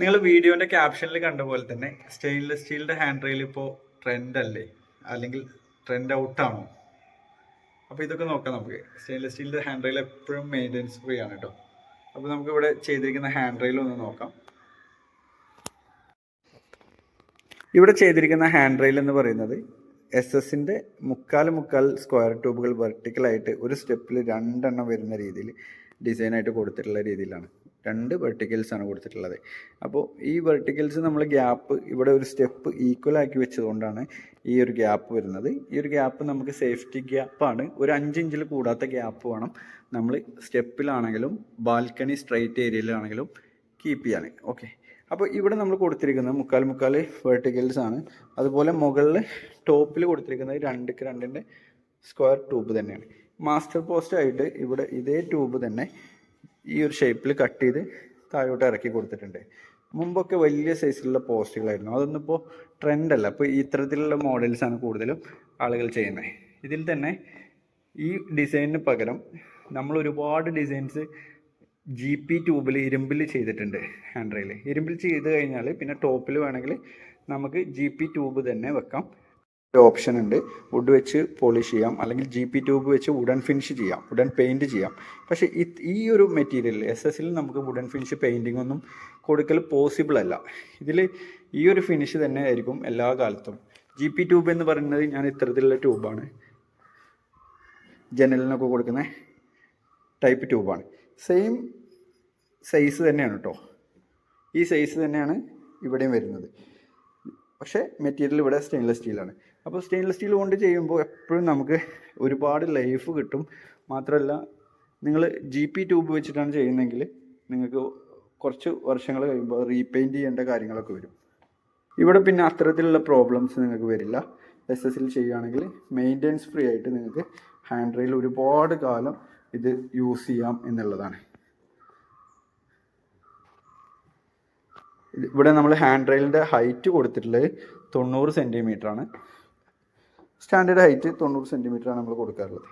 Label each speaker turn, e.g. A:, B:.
A: നിങ്ങൾ വീഡിയോന്റെ ക്യാപ്ഷനിൽ കണ്ട പോലെ തന്നെ സ്റ്റെയിൻലെസ് സ്റ്റീലിന്റെ ഹാൻഡ് റെയിൽ ഇപ്പോൾ ട്രെൻഡ് അല്ലേ? അല്ലെങ്കിൽ ട്രെൻഡ് ഔട്ടാണോ അപ്പോൾ ഇതൊക്കെ നോക്കാം നമുക്ക്. സ്റ്റെയിൻലെസ് സ്റ്റീലിന്റെ ഹാൻഡ് റെയിൽ എപ്പോഴും മെയിന്റെനൻസ് ഫ്രീ ആണ് കേട്ടോ അപ്പോൾ നമുക്ക് ഇവിടെ ചെയ്തിരിക്കുന്ന ഹാൻഡ് റെയിൽ ഒന്ന് നോക്കാം. ഇവിടെ ചെയ്തിരിക്കുന്ന ഹാൻഡ് റെയിൽ എന്ന് പറയുന്നത് എസ് എസിന്റെ മുക്കാൽ മുക്കാൽ സ്ക്വയർ ട്യൂബുകൾ വെർട്ടിക്കലായിട്ട് ഒരു സ്റ്റെപ്പിൽ രണ്ടെണ്ണം വരുന്ന രീതിയിൽ ഡിസൈനായിട്ട് കൊടുത്തിട്ടുള്ള രീതിയിലാണ്. രണ്ട് വെർട്ടിക്കൽസാണ് കൊടുത്തിട്ടുള്ളത്. അപ്പോൾ ഈ വെർട്ടിക്കൽസ് നമ്മൾ ഗ്യാപ്പ് ഇവിടെ ഒരു സ്റ്റെപ്പ് ഈക്വൽ ആക്കി വെച്ചതുകൊണ്ടാണ് ഈ ഒരു ഗ്യാപ്പ് വരുന്നത്. ഈ ഒരു ഗ്യാപ്പ് നമുക്ക് സേഫ്റ്റി ഗ്യാപ്പാണ് ഒരു അഞ്ച് ഇഞ്ചിൽ കൂടാത്ത ഗ്യാപ്പ് വേണം നമ്മൾ സ്റ്റെപ്പിലാണെങ്കിലും ബാൽക്കണി സ്ട്രൈറ്റ് ഏരിയയിലാണെങ്കിലും കീപ്പ് ചെയ്യാൻ. ഓക്കെ അപ്പോൾ ഇവിടെ നമ്മൾ കൊടുത്തിരിക്കുന്നത് മുക്കാൽ മുക്കാൽ വെർട്ടിക്കൽസ് ആണ്. അതുപോലെ മുകളിൽ ടോപ്പിൽ കൊടുത്തിരിക്കുന്നത് രണ്ടിക്ക് രണ്ടിന്റെ സ്ക്വയർ ട്യൂബ് തന്നെയാണ്. മാസ്റ്റർ പോസ്റ്റ് ആയിട്ട് ഇവിടെ ഇതേ ട്യൂബ് തന്നെ ഈ ഒരു ഷേപ്പിൽ കട്ട് ചെയ്ത് താഴോട്ട് ഇറക്കി കൊടുത്തിട്ടുണ്ട്. മുമ്പൊക്കെ വലിയ സൈസിലുള്ള പോസ്റ്റുകളായിരുന്നു അതൊന്നും ഇപ്പോൾ ട്രെൻഡ് അല്ല. അപ്പോൾ ഇത്തരത്തിലുള്ള മോഡൽസാണ് കൂടുതലും ആളുകൾ ചെയ്യുന്നത്. ഇതിൽ തന്നെ ഈ ഡിസൈനിന് പകരം നമ്മൾ ഒരുപാട് ഡിസൈൻസ് ജി പി ട്യൂബിൽ ഇരുമ്പിൽ ചെയ്തിട്ടുണ്ട് ഹാൻഡ് റെയിൽ ഇരുമ്പിൽ ചെയ്ത് കഴിഞ്ഞാൽ പിന്നെ ടോപ്പിൽ വേണമെങ്കിൽ നമുക്ക് ജി പി ട്യൂബ് തന്നെ വെക്കാം. ഓപ്ഷൻ ഉണ്ട്. വുഡ് വെച്ച് പോളിഷ് ചെയ്യാം. അല്ലെങ്കിൽ ജി പി ട്യൂബ് വെച്ച് വുഡൻ ഫിനിഷ് ചെയ്യാം. വുഡൻ പെയിന്റ് ചെയ്യാം. പക്ഷേ ഈ ഒരു മെറ്റീരിയൽ എസ് എസിൽ നമുക്ക് വുഡൻ ഫിനിഷ് പെയിന്റിംഗ് ഒന്നും കൊടുക്കൽ പോസിബിൾ അല്ല. ഇതിൽ ഈ ഒരു ഫിനിഷ് തന്നെ ആയിരിക്കും എല്ലാ കാലത്തും. ജി പി ട്യൂബ് എന്ന് പറയുന്നത് ഞാൻ ഇത്തരത്തിലുള്ള ട്യൂബാണ് ജനലിനൊക്കെ കൊടുക്കുന്ന ടൈപ്പ് ട്യൂബാണ് സെയിം സൈസ് തന്നെയാണ് കേട്ടോ ഈ സൈസ് തന്നെയാണ് ഇവിടെയും വരുന്നത്. പക്ഷേ മെറ്റീരിയൽ ഇവിടെ സ്റ്റെയിൻലെസ് സ്റ്റീലാണ് അപ്പോൾ സ്റ്റെയിൻലെസ് സ്റ്റീൽ കൊണ്ട് ചെയ്യുമ്പോൾ എപ്പോഴും നമുക്ക് ഒരുപാട് ലൈഫ് കിട്ടും. മാത്രമല്ല നിങ്ങൾ ജി പി ട്യൂബ് വെച്ചിട്ടാണ് ചെയ്യുന്നതെങ്കിൽ നിങ്ങൾക്ക് കുറച്ച് വർഷങ്ങൾ കഴിയുമ്പോൾ റീപെയിന്റ് ചെയ്യേണ്ട കാര്യങ്ങളൊക്കെ വരും. ഇവിടെ പിന്നെ അത്തരത്തിലുള്ള പ്രോബ്ലംസ് നിങ്ങൾക്ക് വരില്ല. എസ് എസിൽ ചെയ്യുകയാണെങ്കിൽ മെയിന്റെനൻസ് ഫ്രീ ആയിട്ട് നിങ്ങൾക്ക് ഹാൻഡ് റെയിൽ ഒരുപാട് കാലം ഇത് യൂസ് ചെയ്യാം എന്നുള്ളതാണ്. ഇവിടെ നമ്മൾ ഹാൻഡ് റെയിലിന്റെ ഹൈറ്റ് കൊടുത്തിട്ടുള്ളത് തൊണ്ണൂറ് സെന്റിമീറ്റർ ആണ്. സ്റ്റാൻഡേർഡ് ഹൈറ്റ് തൊണ്ണൂറ് സെന്റിമീറ്റർ ആണ് നമ്മൾ കൊടുക്കാറുള്ളത്.